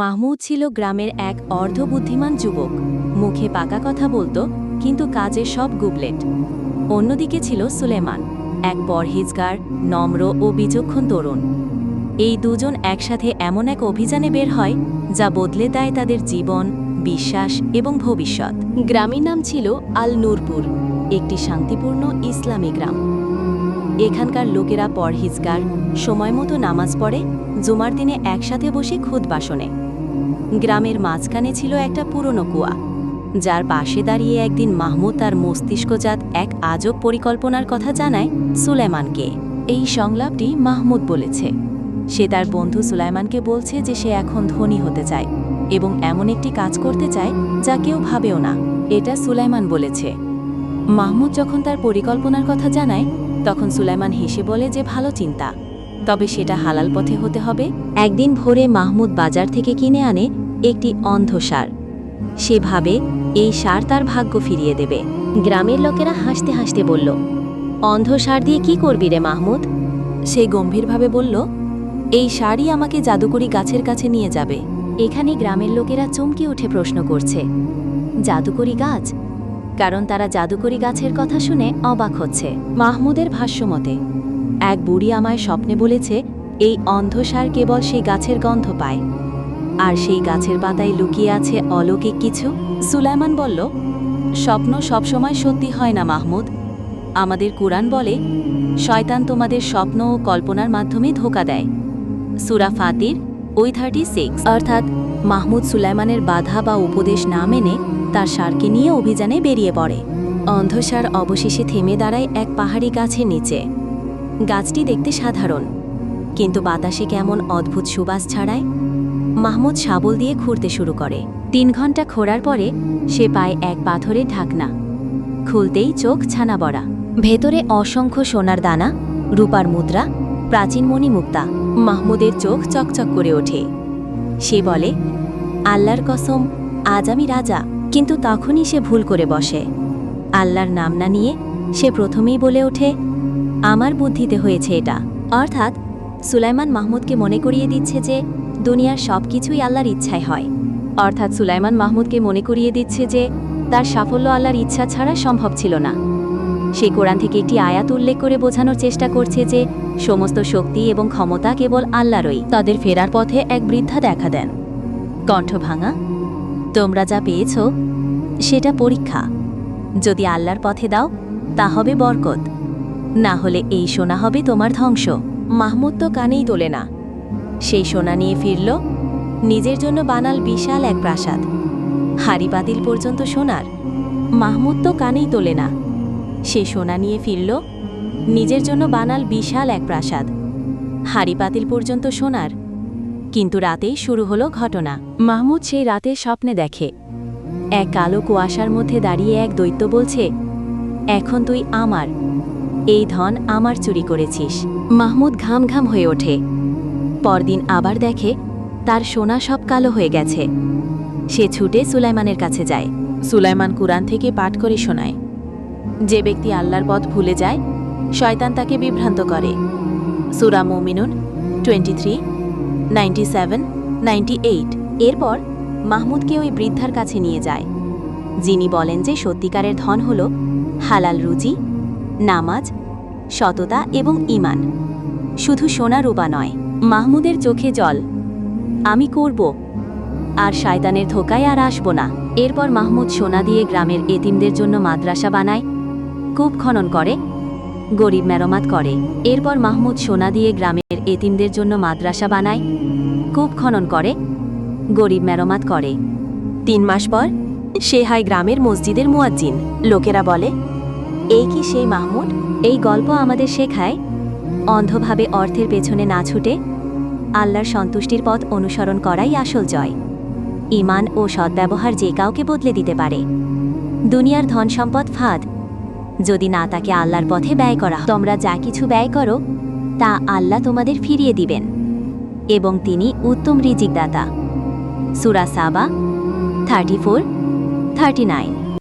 মাহমুদ ছিল গ্রামের এক অর্ধবুদ্ধিমান যুবক। মুখে পাকা কথা বলতো, কিন্তু কাজে সব গুবলেট। অন্যদিকে ছিল সুলেমান, এক পরহেজগার, নম্র ও বিচক্ষণ তরুণ। এই দুজন একসাথে এমন এক অভিযানে বের হয়, যা বদলে দেয় তাদের জীবন, বিশ্বাস এবং ভবিষ্যৎ। গ্রামের নাম ছিল আল নূরপুর একটি শান্তিপূর্ণ ইসলামী গ্রাম। এখানকার লোকেরা পরহিজগার, সময় মতো নামাজ পড়ে, জুমার দিনে একসাথে বসে খুদ বাসনে গ্রামের মাঝখানে ছিল একটা পুরনো কুয়া, যার পাশে দাঁড়িয়ে একদিন মাহমুদ তার মস্তিষ্কজাত এক আজব পরিকল্পনার কথা জানায় সুলাইমানকে। এই সংলাপটি মাহমুদ বলেছে। সে তার বন্ধু সুলাইমানকে বলছে যে সে এখন ধনী হতে চায় এবং এমন একটি কাজ করতে চায় যা কেউ ভাবেও না, এটা সুলাইমান বলেছে। মাহমুদ যখন তার পরিকল্পনার কথা জানায়, তখন সুলাইমান হেসে বলে যে ভালো চিন্তা। তবে সেটা হালাল পথে হতে হবে। একদিন ভোরে মাহমুদ বাজার থেকে কিনে আনে একটি অন্ধ সার। সে ভাবে, এই সার তার ভাগ্য ফিরিয়ে দেবে। গ্রামের লোকেরা হাসতে হাসতে বলল, অন্ধ সার দিয়ে কি করবি রে মাহমুদ? সে গম্ভীরভাবে বলল, এই সারই আমাকে জাদুকরি গাছের কাছে নিয়ে যাবে। এখানে গ্রামের লোকেরা চমকে উঠে প্রশ্ন করছে, জাদুকরি গাছ? কারণ তারা জাদুকরি গাছের কথা শুনে অবাক হচ্ছে। মাহমুদের ভাষ্যমতে এক বুড়ি আমায় স্বপ্নে বলেছে, এই অন্ধসার কেবল সেই গাছের গন্ধ পায়। আর সেই গাছের পাতায় লুকিয়ে আছে অলৌকিক কিছু? সুলাইমান বলল, স্বপ্ন সবসময় সত্যি হয় না, মাহমুদ। আমাদের কুরআন বলে, শয়তান তোমাদের স্বপ্ন ও কল্পনার মাধ্যমে ধোকা দেয়। সুরা ফাতির, ওই থার্টি সিক্স অর্থাৎ মাহমুদ সুলাইমানের বাধা বা উপদেশ না মেনে তার সারকে নিয়ে অভিযানে বেরিয়ে পড়ে। অন্ধসার অবশেষে থেমে দাঁড়ায় এক পাহাড়ি গাছের নিচে। গাছটি দেখতে সাধারণ। কিন্তু বাতাসে কেমন অদ্ভুত সুবাস ছাড়ায়? মাহমুদ শাবল দিয়ে খুঁড়তে শুরু করে। তিন ঘণ্টা খোঁড়ার পরে সে পায় এক পাথরের ঢাকনা। খুলতেই চোখ ছানা বড়া ভেতরে অসংখ্য সোনার দানা, রূপার মুদ্রা, প্রাচীন মণি মুক্তা মাহমুদের চোখ চকচক করে ওঠে। সে বলে, আল্লাহর কসম, আজ আমি রাজা। কিন্তু তখনই সে ভুল করে বসে। আল্লাহর নাম না নিয়ে সে প্রথমেই বলে ওঠে আমার বুদ্ধিতে হয়েছে এটা। অর্থাৎ, সুলাইমান মাহমুদকে মনে করিয়ে দিচ্ছে যে, দুনিয়ার সব কিছুই আল্লাহর ইচ্ছায় হয়। অর্থাৎ, সুলাইমান মাহমুদকে মনে করিয়ে দিচ্ছে যে, তার সাফল্য আল্লাহর ইচ্ছা ছাড়া সম্ভব ছিল না। সে কোরআন থেকে একটি আয়াত উল্লেখ করে বোঝানোর চেষ্টা করছে যে, সমস্ত শক্তি এবং ক্ষমতা কেবল আল্লাহরই। তাদের ফেরার পথে এক বৃদ্ধা দেখা দেন। কণ্ঠ ভাঙা, তোমরা যা পেয়েছ, সেটা পরীক্ষা। যদি আল্লাহর পথে দাও, তা হবে বরকত। না হলে এই সোনা হবে তোমার ধ্বংস। মাহমুদ তো কানেই তোলে না। সেই সোনা নিয়ে ফিরল, নিজের জন্য বানাল বিশাল এক প্রাসাদ। হাড়ি পাতিল পর্যন্ত সোনার। মাহমুদ তো কানেই তোলে না। সে সোনা নিয়ে ফিরল, নিজের জন্য বানাল বিশাল এক প্রাসাদ। হাড়ি পাতিল পর্যন্ত সোনার। কিন্তু রাতেই শুরু হলো ঘটনা। মাহমুদ সেই রাতে স্বপ্নে দেখে। এক কালো কুয়াশার মধ্যে দাঁড়িয়ে এক দৈত্য বলছে, এখন তুই আমার এই ধন আমার চুরি করেছিস। মাহমুদ ঘাম ঘাম হয়ে ওঠে। পরদিন আবার দেখে, তার সোনা সব কালো হয়ে গেছে। সে ছুটে সুলাইমানের কাছে যায়। সুলাইমান কুরআন থেকে পাঠ করে শোনায়। যে ব্যক্তি আল্লাহর পথ ভুলে যায়, শয়তান তাকে বিভ্রান্ত করে। সুরা Muminun twenty three, ninety seven, ninety eight. এরপর মাহমুদকে ওই বৃদ্ধার কাছে নিয়ে যায়। যিনি বলেন যে সত্যিকারের ধন হল হালাল রুজি নামাজ, সততা এবং ইমান শুধু সোনা রূপা নয়, মাহমুদের চোখে জল। আমি করব, আর শায়তানের ধোকায় আর আসব না। এরপর মাহমুদ সোনা দিয়ে গ্রামের এতিমদের জন্য মাদ্রাসা বানায়, কূপ খনন করে, গরিব মেরামত করে। এরপর মাহমুদ সোনা দিয়ে গ্রামের এতিমদের জন্য মাদ্রাসা বানায়, কূপ খনন করে, গরিব মেরামত করে। তিন মাস পর সে হয় গ্রামের মসজিদের মুয়াজ্জিন। লোকেরা বলে এই কি সেই মাহমুদ? এই গল্প আমাদের শেখায়? অন্ধভাবে অর্থের পেছনে না ছুটে আল্লাহর সন্তুষ্টির পথ অনুসরণ করাই আসল জয়। ইমান ও সদ্ব্যবহার যে কাউকে বদলে দিতে পারে। দুনিয়ার ধন সম্পদ ফাঁদ। যদি না তাকে আল্লাহর পথে ব্যয় করা তোমরা যা কিছু ব্যয় করো, তা আল্লাহ তোমাদের ফিরিয়ে দিবেন। এবং তিনি উত্তম রিজিকদাতা। সুরা সাবা থার্টি ফোর থার্টি নাইন